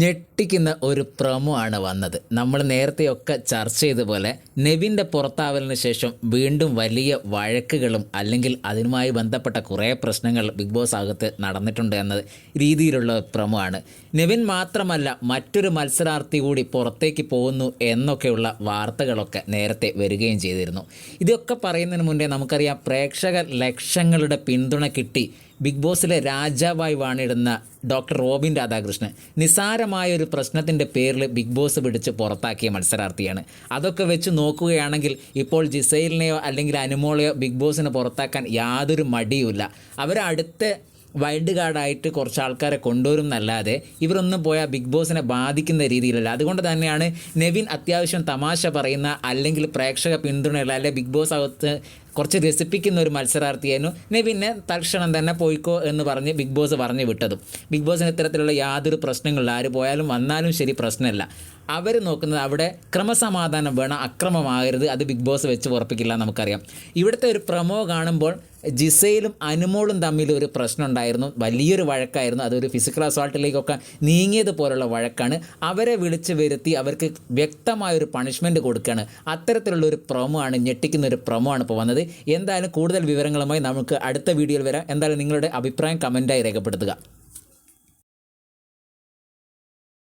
ഞെട്ടിക്കുന്ന ഒരു പ്രമോ ആണ് വന്നത്. നമ്മൾ നേരത്തെയൊക്കെ ചർച്ച ചെയ്തപോലെ നെവിന്റെ പുറത്താവലിന് ശേഷം വീണ്ടും വലിയ വഴക്കുകളും അല്ലെങ്കിൽ അതിനുമായി ബന്ധപ്പെട്ട കുറേ പ്രശ്നങ്ങൾ ബിഗ് ബോസ് അകത്ത് നടന്നിട്ടുണ്ട് എന്ന രീതിയിലുള്ള പ്രമോ ആണ്. നെവിൻ മാത്രമല്ല മറ്റൊരു മത്സരാർത്ഥി കൂടി പുറത്തേക്ക് പോകുന്നു എന്നൊക്കെയുള്ള വാർത്തകളൊക്കെ നേരത്തെ വരികയും ചെയ്തിരുന്നു. ഇതൊക്കെ പറയുന്നതിന് മുന്നേ നമുക്കറിയാം പ്രേക്ഷക ലക്ഷങ്ങളുടെ പിന്തുണ കിട്ടി ബിഗ് ബോസിലെ രാജാവായി വാണിടുന്ന ഡോക്ടർ റോബിൻ രാധാകൃഷ്ണൻ നിസാരമായ ഒരു പ്രശ്നത്തിന്റെ പേരിൽ ബിഗ് ബോസ് പിടിച്ച് പുറത്താക്കിയ മത്സരാർത്ഥിയാണ്. അതൊക്കെ വെച്ച് നോക്കുകയാണെങ്കിൽ ഇപ്പോൾ ജിസൈലിനെയോ അല്ലെങ്കിൽ അനുമോളെയോ ബിഗ് ബോസിനെ പുറത്താക്കാൻ യാതൊരു മടിയുമില്ല. അവരടുത്ത് വൈൽഡ് കാർഡായിട്ട് കുറച്ച് ആൾക്കാരെ കൊണ്ടുവരും എന്നല്ലാതെ ഇവരൊന്നും പോയാൽ ബിഗ് ബോസിനെ ബാധിക്കുന്ന രീതിയിലല്ല. അതുകൊണ്ട് തന്നെയാണ് നെവിൻ അത്യാവശ്യം തമാശ പറയുന്ന അല്ലെങ്കിൽ പ്രേക്ഷക പിന്തുണയുള്ള അല്ലെങ്കിൽ ബിഗ് ബോസ് അകത്ത് കുറച്ച് രസിപ്പിക്കുന്ന ഒരു മത്സരാർത്ഥിയായിരുന്നു. പിന്നെ തൽക്ഷണം തന്നെ പോയിക്കോ എന്ന് പറഞ്ഞ് ബിഗ് ബോസ് പറഞ്ഞു വിട്ടതും. ബിഗ് ബോസിന് ഇത്തരത്തിലുള്ള യാതൊരു പ്രശ്നങ്ങളില്ല. ആര് പോയാലും വന്നാലും ശരി പ്രശ്നമില്ല. അവർ നോക്കുന്നത് അവിടെ ക്രമസമാധാനം വേണം അക്രമമാകരുത് അത് ബിഗ് ബോസ് വെച്ച് ഉറപ്പിക്കില്ല നമുക്കറിയാം. ഇവിടുത്തെ ഒരു പ്രമോ കാണുമ്പോൾ ജിസയിലും അനുമോളും തമ്മിൽ ഒരു പ്രശ്നം ഉണ്ടായിരുന്നു. വലിയൊരു വഴക്കായിരുന്നു. അതൊരു ഫിസിക്കൽ അസോൾട്ടിലേക്കൊക്കെ നീങ്ങിയത് പോലുള്ള വഴക്കാണ്. അവരെ വിളിച്ച് വരുത്തി അവർക്ക് വ്യക്തമായ ഒരു പണിഷ്മെന്റ് കൊടുക്കുകയാണ്. അത്തരത്തിലുള്ള ഒരു പ്രൊമോ ആണ് ഞെട്ടിക്കുന്ന ഒരു പ്രൊമോ ആണ് ഇപ്പോൾ വന്നത്. എന്തായാലും കൂടുതൽ വിവരങ്ങളുമായി നമുക്ക് അടുത്ത വീഡിയോയിൽ വരാം. എന്തായാലും നിങ്ങളുടെ അഭിപ്രായം കമന്റായി രേഖപ്പെടുത്തുക.